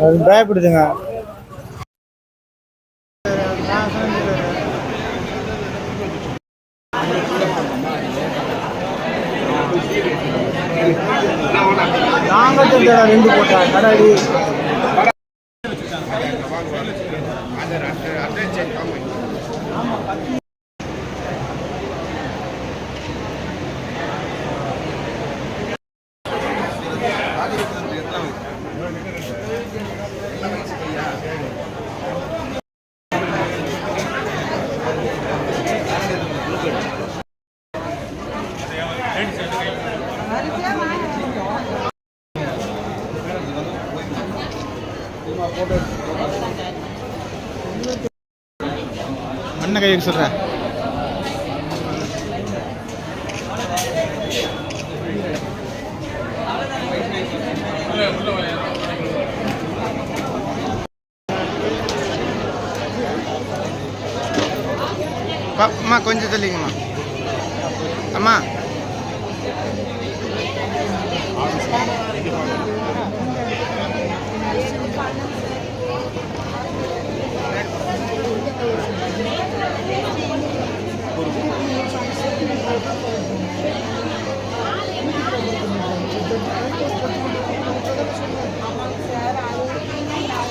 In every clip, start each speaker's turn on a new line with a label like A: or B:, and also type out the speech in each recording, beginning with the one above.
A: அது பயப்படுதுங்க. நாங்கள் ரெண்டு போட்டேன் கடாடி அண்ணன் கையை சொல்கிறேன்
B: அம்மா கொஞ்சம் சொல்லிங்கம்மா அம்மா.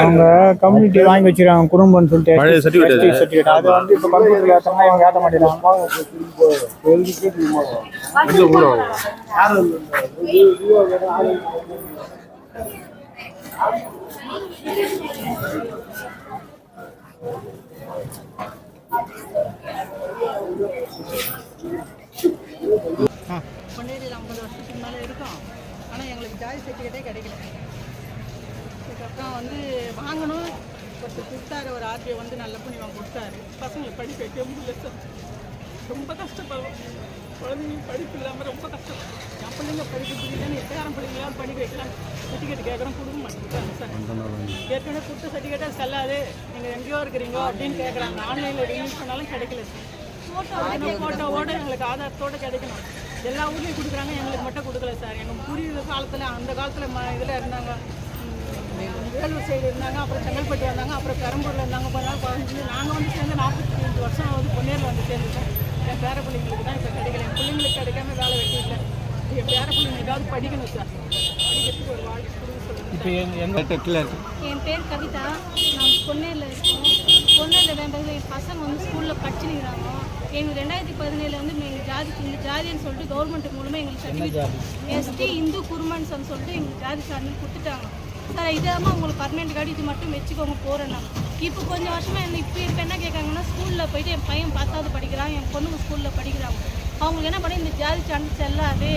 A: அவங்க கம்யூனிட்டி வாங்கி வச்சிருக்காங்க குடும்பம்னு சொல்லிட்டு.
C: பழைய certificate அது.
A: சர்டிஃபிகேட் அதை வந்து இப்போ கம்ப்யூட்டர்ல ஏற்றனா இவங்க ஏற்ற மாட்டேங்கிறாங்க.
D: பொன்னேரியில் ஐம்பது வருஷத்துக்கு மேலே இருக்கும் ஆனால் எங்களுக்கு ஜாதி சர்டிஃபிகேட்டே கிடைக்கல. இதுக்கப்புறம் வந்து வாங்கணும். ஒருத்தர் கொடுத்தாரு ஒரு ஆர்டிஓ வந்து நல்ல பண்ணி வாங்க கொடுத்தாரு. பசங்களை படிக்க வைக்க முடியல சார் ரொம்ப கஷ்டப்படுறோம் குழந்தைங்களுக்கு படிப்பு இல்லாமல் ரொம்ப கஷ்டப்படுறோம் என் பிள்ளைங்க படிக்க முடியலன்னு எட்டாயிரம் பிள்ளைங்களாம் படிக்க வைக்கலாம். சர்டிஃபிகேட் கேட்குறோம் கொடுக்க மாட்டேங்கிறாங்க சார். ஏற்கனவே கொடுத்த சர்டிஃபிகேட்டாக செல்லாது. நீங்கள் எங்கேயோ இருக்கிறீங்க அப்படின்னு கேட்குறாங்க ஆன்லைனில் ரிலீஸ் பண்ணாலும் கிடைக்கல சார். ஃபோட்டோ ஃபோட்டோவோட எங்களுக்கு ஆதாரத்தோட கிடைக்கணும். எல்லா ஊர்லேயும் கொடுக்குறாங்க. எங்களுக்கு மட்டும் கொடுக்கல சார். எங்கள் புரியுற காலத்தில் அந்த காலத்தில் ம இதில் இருந்தாங்க. வேலூர் சைடு இருந்தாங்க அப்புறம் செங்கல்பட்டு வந்தாங்க அப்புறம் பெரம்பூரில் இருந்தாங்க. நாள் பதினஞ்சு நாங்கள் வந்து சேர்ந்து நாற்பத்தி அஞ்சு வருஷம் வந்து பொன்னேரில் வந்து சேர்ந்துட்டோம் என் பேர பிள்ளைங்களுக்கு தான் இப்போ கிடைக்கல. என் பிள்ளைங்களுக்கு கிடைக்காம வேலை வெட்டி இல்லை. என் பேர பிள்ளைங்க ஏதாவது படிக்கணும் சார். படிக்கிறதுக்கு ஒரு வாழ்க்கை கொடுக்க சொல்லுங்கள்
E: என் பேர் கவிதா. நான் பொன்னேரில் இருக்கோம் பொன்னேரில் வேண்டது என் பசங்க வந்து ஸ்கூலில் படிச்சுருக்கிறாங்க. எங்களுக்கு ரெண்டாயிரத்தி பதினேழில் வந்து எங்கள் ஜாதி இந்த ஜாதின்னு சொல்லிட்டு கவர்மெண்ட் மூலமாக எங்களுக்கு சர்டிஃபிகேட் எஸ்டி இந்து குருமன்ஸ்னு சொல்லிட்டு எங்களுக்கு ஜாதி சார்ந்து கொடுத்துட்டாங்க. சார் இதாமல் உங்களுக்கு பர்மனெண்ட் கார்டு இது மட்டும் வச்சுக்கோங்க போகிறேன் நான். இப்போ கொஞ்சம் வருஷமாக என்ன இப்போ இப்போ என்ன கேட்காங்கன்னா ஸ்கூலில் போயிட்டு என் பையன் பத்தாவது படிக்கிறான் என் பொண்ணுங்க ஸ்கூலில் படிக்கிறாங்க. அவங்களுக்கு என்ன பண்ணி இந்த ஜாதி சான்று செல்லாது.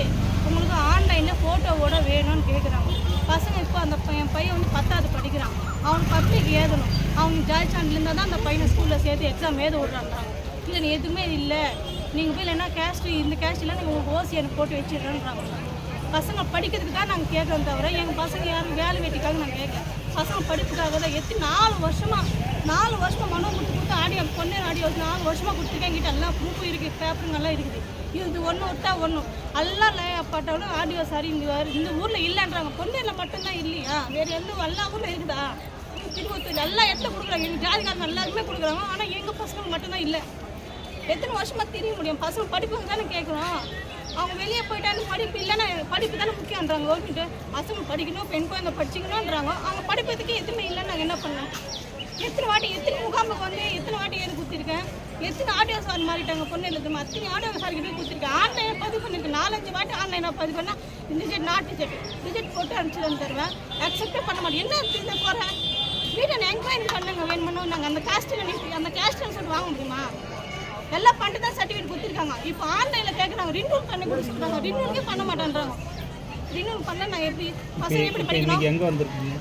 E: உங்களுக்கு ஆன்லைனில் ஃபோட்டோவோட வேணும்னு கேட்குறாங்க. பசங்க இப்போ அந்த என் பையன் வந்து பத்தாவது படிக்கிறான். அவன் பப்ளிக் எழுதணும் அவங்க ஜாதி சான்றில் இருந்தால் தான் அந்த பையனை ஸ்கூலில் சேர்த்து எக்ஸாம் எழுத விட்றாங்க. இல்லை நீ எதுவுமே இல்லை. நீங்கள் போய் இல்லைன்னா கேஸ்ட் இந்த கேஸ்ட் இல்லை நீங்கள் உங்களுக்கு ஓசி எனக்கு போட்டு வச்சிடுறேன்றாங்க. பசங்க படிக்கிறதுக்கு தான் நாங்கள் கேட்குறோம் தவிர எங்கள் பசங்க யாரும் வேலை வெட்டிக்காக நாங்கள் கேட்கல. பசங்க படிப்புக்காக தான் எத்தி நாலு வருஷமாக நாலு வருஷமாக மனு கொடுத்து கொடுத்து ஆடியோ பொண்ணு ஆடியோ நாலு வருஷமாக கொடுத்துருக்கேன். எங்கிட்ட எல்லாம் ப்ரூஃப் இருக்குது பேப்பருங்கெல்லாம் இருக்குது. இது ஒன்று விட்டா ஒன்று எல்லாம் பட்டாலும் ஆடியோ சாரி இங்கே வேறு இந்த ஊரில் இல்லைன்றாங்க. பொன்னேரில் மட்டும்தான் இல்லையா? வேறு எந்த எல்லா ஊரில் இருக்குதா? திருப்பத்தூர் எல்லா இடத்துல கொடுக்குறாங்க. எங்கள் ஜாதிக்காரங்க எல்லாருமே கொடுக்குறாங்க. ஆனால் எங்கள் பசங்க மட்டும்தான் இல்லை. எத்தனை வருஷமா தெரிய முடியும்? பசங்க படிப்புக்கு தானே கேட்குறோம் அவங்க வெளியே போயிட்டாலும் படிப்பு இல்லைன்னா படிப்பு தானே முக்கியன்றாங்க கவர்மெண்ட்டு பசங்க படிக்கணும் பெண் குழந்தை படிச்சிக்கணுன்றாங்க அவங்க படிப்பதுக்கு எதுவுமே இல்லைன்னு நாங்கள் என்ன பண்ணோம் எத்தனை வாட்டி எத்தனை முகாமுக்கு வந்து எத்தனை வாட்டி ஏது குத்திருக்கேன் எத்தனை ஆடியோ சார் மாறிட்டாங்க பொண்ணு எழுதுமா அத்தனை ஆடியோ சார் கிட்ட குத்திருக்கேன் ஆன்லைன் பதிவு பண்ணிருக்கு நாலஞ்சு வாட்டி ஆன்லைனாக பதிவு பண்ணால் இந்த செட் நாட்டு டிஜெட் ரிஜெக்ட் போட்டு அனுப்பிச்சு தருவேன். அக்செப்டே பண்ண மாட்டேன். என்ன இந்த போகிறேன் வீட்டை என்கொயரி பண்ணுங்க வேணுமனு நாங்கள் அந்த கேஸ்ட்டு அந்த காஸ்ட்டில் சொல்லிட்டு வாங்க முடியுமா? எல்லாம் பண்ணிட்டு தான் சர்டிஃபிகேட் கொடுத்துருக்காங்க. இப்போ ஆன்லைனில் கேட்குறாங்க ரினியூல் பண்ணி கொடுத்துருக்காங்க. ரினியூலுக்கே பண்ண மாட்டேன்றாங்க. ரினியூல் பண்ண நான் எப்படி பசங்க எப்படி படிக்கணும்?
C: எங்கே வந்திருக்கீங்க?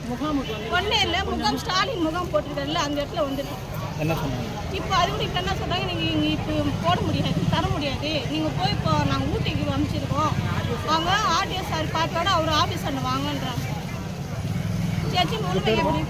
E: ஒன்றே இல்லை முகாம் ஸ்டாலின் முகாம் போட்டிருக்காருல்ல அந்த இடத்துல வந்துருக்கோம்.
C: என்ன சொன்னாங்க?
E: இப்போ அது கூட இப்போ என்ன சொல்கிறாங்க நீங்கள் இங்கே இப்போ போட முடியாது தர முடியாது. நீங்கள் போய் இப்போ நாங்கள் ஊட்டிக்கு அனுப்பிச்சிருக்கோம். அவங்க ஆர்டிஎஸ் சார் பார்த்தோட அவர் ஆஃபீஸரில் வாங்கன்றாங்க. சரி உண்மை எப்படி?